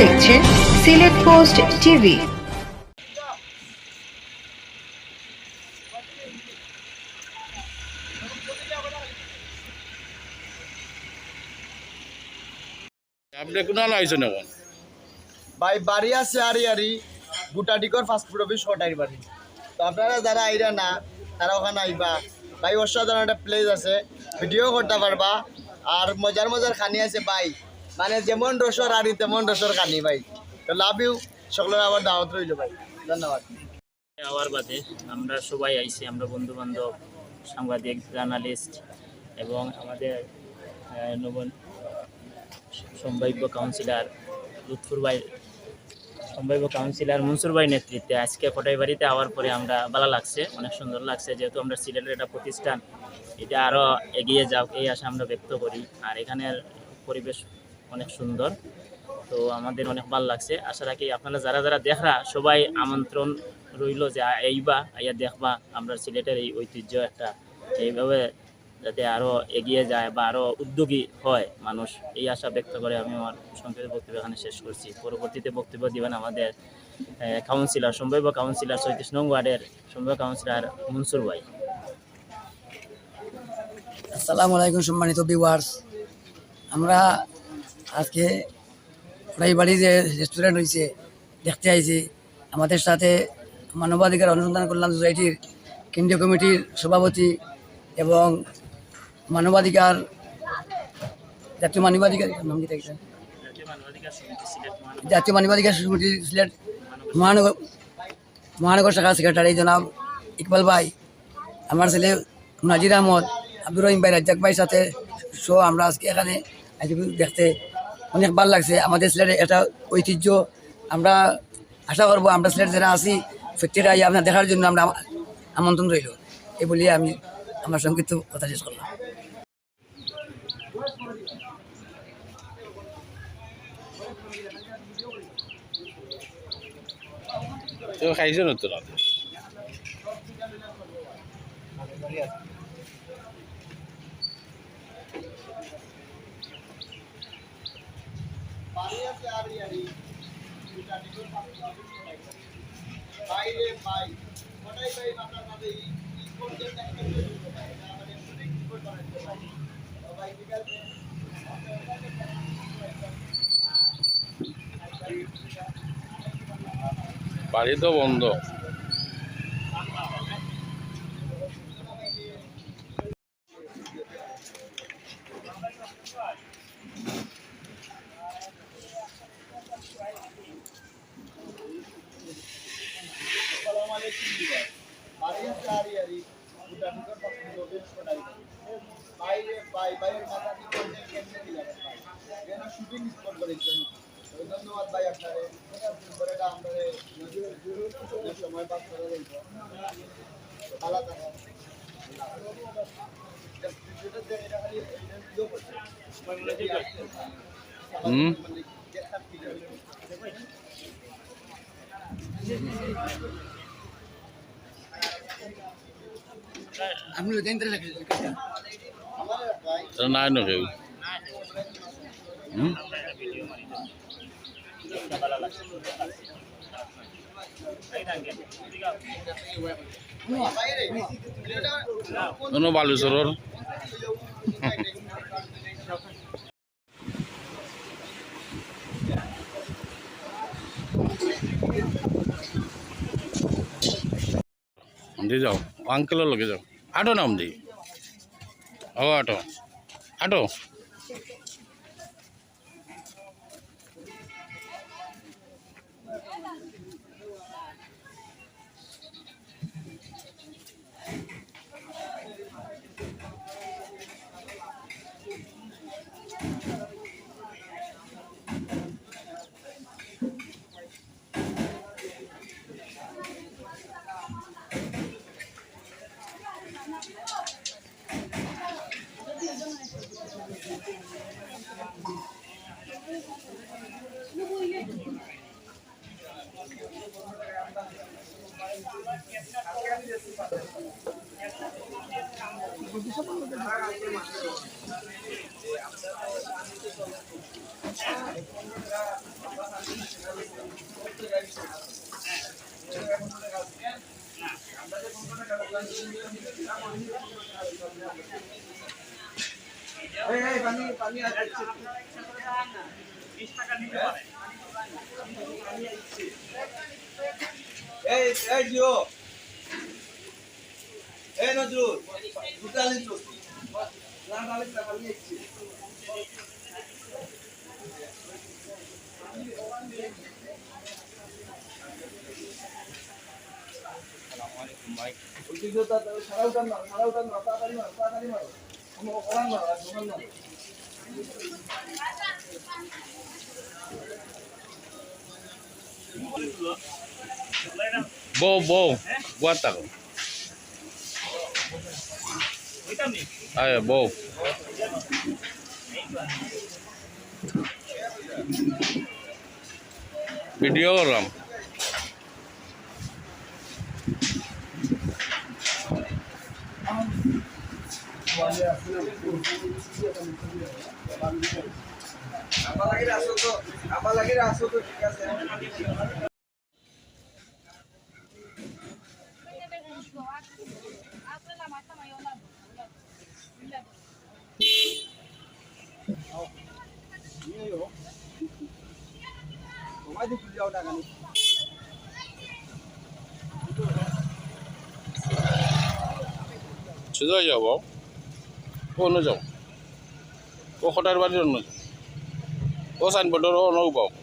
দেখছেন Sylhet post TV. আপনি কোনাল আইছেন এখন? ভাই বাড়ি আছে আরি আরি ফাস্টফুড অফিস বাড়ি। তো আপনারা যারা আইরা না তারা ওখানে আইবা। ভাই অসাধারণ একটা প্লেস আছে। ভিডিও করতে পারবা। আর মজার মজার খানি আছে ভাই। মানে যেমন রসর আরি তেমন রসর খানি ভাই। তো লাভ ইউ সকলের আবার দাওয়াত রইল ভাই। ধন্যবাদ। আওয়ার বাদে আমরা সবাই আইছি, আমরা বন্ধু বান্ধব সাংবাদিক জার্নালিস্ট এবং আমাদের নবন সম্ভাব্য কাউন্সিলর লুৎফুর ভাই, সম্ভাব্য কাউন্সিলর মনসুর ভাই নেতৃত্বে আজকে কোটাই বাড়িতে আওয়ার পরে আমরা ভালো লাগছে, অনেক সুন্দর লাগছে। যেহেতু আমরা সিলেটের একটা প্রতিষ্ঠান, এটা আরও এগিয়ে যাও, এই আশা আমরা ব্যক্ত করি। আর এখানের পরিবেশ অনেক সুন্দর। তো আমাদের অনেক ভালো লাগছে। আশা রাখি আপনারা যারা যারা দেখরা, সবাই আমন্ত্রণ রইল যে এইবা আইয়া দেখবা আমরা সিলেটের এই ঐতিহ্য একটা। এইভাবে যাতে আরও এগিয়ে যায় বা আরও উদ্যোগী হয় মানুষ। এই আশা ব্যক্ত করে আমি আমার সংক্ষেপে বক্তব্য এখানে শেষ করছি। পরবর্তীতে বক্তব্য দিবেন আমাদের কাউন্সিলর সম্ভাব্য কাউন্সিলর চৌত্রিশ নং ওয়ার্ডের সম্ভাব্য কাউন্সিলর মনসুর ভাই। আসসালামু আলাইকুম সম্মানিত ভিউয়ার্স আমরা আজকে বাড়ি যে রেস্টুরেন্ট হয়েছে দেখতে আইছি আমাদের সাথে মানবাধিকার অনুসন্ধান কল্যাণ সোসাইটির কেন্দ্রীয় কমিটির সভাপতি এবং মানবাধিকার, জাতীয় মানবাধিকার নাম কি থাকছে? জাতীয় মানবাধিকার সমিতি সিলেট মহানগর মহানগর শাখা সেক্রেটারি জনাব ইকবাল ভাই, আমার ছেলে নাজির আহমদ, আব্দুর রহিম ভাই, রাজ্জাক ভাইয়ের সাথে শো আমরা আজকে এখানে দেখতে অনেক ভালো লাগছে। আমাদের সিলেটের এটা ঐতিহ্য, আমরা আশা করব আমরা সিলেট যারা আছি, প্রত্যেকটা আইয়া আপনার দেখার জন্য আমরা আমন্ত্রণ রইল। এই বলে আমি আমার সংক্ষিপ্ত কথা শেষ করলাম। তো খাইছেন তো রাতে বাড়ি আছে আরি আরি বুটাডিকর ফাস্টফুড অফিস সটাই ভাই রে ভাই সটাই ভাই আপনার সাথে এই কন্টেন্ট একটা আছে বাড়ি তো বন্ধ আসসালামু আলাইকুম বিভাগ বাড়ি আছে আরি আরি বুটাডিকর ফাস্টফুড অফিস সটাই ভাই রে ভাই ভাইয়ের মাথা কি কন্টেন্ট কেমনে দিলাম ভাই? যেন শুটিং স্পট করেছেন তো ধন্যবাদ ভাই আপনারে। পরে এটা আমরা সময় পাস করে লাগছে তো নাই না কেউ হুম। কোনো বালুচৰৰ দি যাও আঙ্কেলৰ লগে যাও। আটো নাম দি অঁ আটো আটো এই এই পানি পানি আছে টাকা নিতে পারে জিও। এই নজরুল দুটালি তো না নালে টাকা নিয়ে এসেছি। সারা উঠান না সারা উঠান না তাড়াতাড়ি মারো তাড়াতাড়ি মারো আমার ওখান আর দোকান মারো বউ বউ বুয়ার থাকো আয় বউ ভিডিও করলাম আমার লাগে আসো তো আমার লাগে আসো তো সোজা যাও বাবু ও অন্য যাও ও খটার বাড়ির অন্য যাও ও সাইনবোর্ডের অন্য বাবু